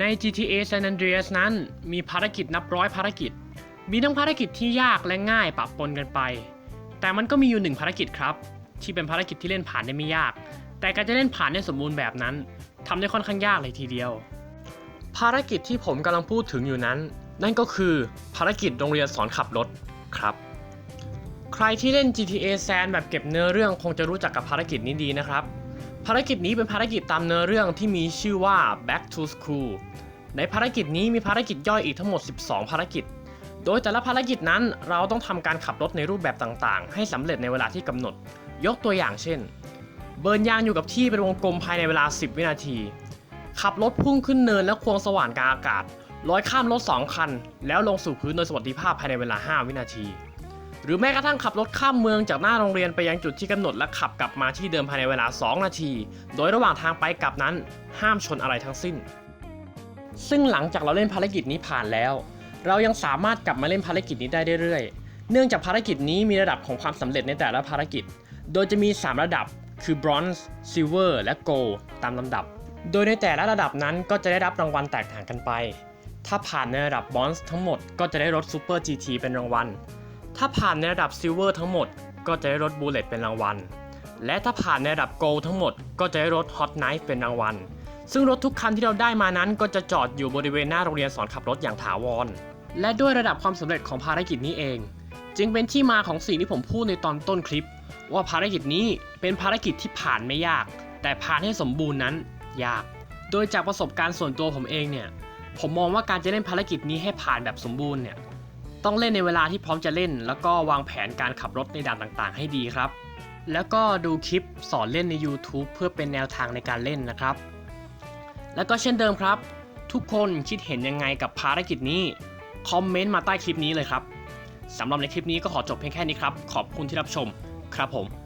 ใน GTA San Andreas นั้นมีภารกิจนับร้อยภารกิจ มีทั้งภารกิจที่ยากและง่ายปะปนกันไป แต่มันก็มีอยู่หนึ่งภารกิจครับ ที่เป็นภารกิจที่เล่นผ่านได้ไม่ยาก แต่การจะเล่นผ่านได้สมบูรณ์แบบนั้นทำได้ค่อนข้างยากเลยทีเดียว ภารกิจที่ผมกำลังพูดถึงอยู่นั้น นั่นก็คือภารกิจโรงเรียนสอนขับรถครับ ใครที่เล่น GTA San แบบเก็บเนื้อเรื่องคงจะรู้จักกับภารกิจนี้ดีนะครับ ภารกิจนี้เป็นภารกิจตามเนื้อเรื่องที่มีชื่อว่า Back to School ในภารกิจนี้มีภารกิจย่อยอีกทั้งหมด 12 ภารกิจ โดยแต่ละภารกิจนั้นเราต้องทำการขับรถในรูปแบบต่างๆ ให้สำเร็จในเวลาที่กำหนด ยกตัวอย่างเช่น เบิร์นยางอยู่กับที่เป็นวงกลมภายในเวลา 10 วินาที ขับรถพุ่งขึ้นเนินและควงสว่านกลางอากาศลอยข้ามรถ 2 คัน แล้วลงสู่พื้นโดยสวัสดิภาพภายในเวลา 5 วินาที หรือแม้กระทั่งขับรถข้ามเมืองจากหน้าโรงเรียนไปยังจุดที่กำหนดและขับกลับมาที่เดิมภายในเวลา 2 นาที โดยระหว่างทางไปกลับนั้นห้ามชนอะไรทั้งสิ้น ซึ่งหลังจากเราเล่นภารกิจนี้ผ่านแล้ว เรายังสามารถกลับมาเล่นภารกิจนี้ได้เรื่อยๆ เนื่องจากภารกิจนี้มีระดับของความสำเร็จในแต่ละภารกิจ โดยจะมี 3 ระดับคือ Bronze Silver และ Gold ตามลำดับ โดยในแต่ละระดับนั้นก็จะได้รับรางวัลแตกต่างกันไป ถ้าผ่านในระดับ Bronze ทั้งหมดก็จะได้รถ Super GT เป็นรางวัล ถ้าผ่านในระดับ Silver ทั้งหมด ก็จะได้รถ Bullet เป็นรางวัล และถ้าผ่านในระดับ Gold ทั้งหมด ก็จะได้รถ Hot Knife เป็นรางวัล ซึ่งรถทุกคันที่เราได้มานั้น ก็จะจอดอยู่บริเวณหน้าโรงเรียนสอนขับรถอย่างถาวร และด้วยระดับความสำเร็จของภารกิจนี้เอง จึงเป็นที่มาของสิ่งที่ผมพูดในตอนต้นคลิป ว่าภารกิจนี้เป็นภารกิจที่ผ่านไม่ยาก แต่ผ่านให้สมบูรณ์นั้นยาก โดยจากประสบการณ์ส่วนตัวผมเองเนี่ยผมมองว่าการจะเล่นภารกิจนี้ให้ผ่านแบบสมบูรณ์เนี่ย ต้องเล่นในเวลาที่พร้อมจะเล่น แล้วก็วางแผนการขับรถในด่านต่างๆ ให้ดีครับ แล้วก็ดูคลิปสอนเล่นใน YouTube เพื่อเป็นแนวทางในการเล่นนะครับ แล้วก็เช่นเดิมครับ ทุกคนคิดเห็นยังไงกับภารกิจนี้คอมเมนต์มาใต้คลิปนี้เลยครับสำหรับในคลิปนี้ก็ขอจบเพียงแค่นี้ครับ ขอบคุณที่รับชมครับผม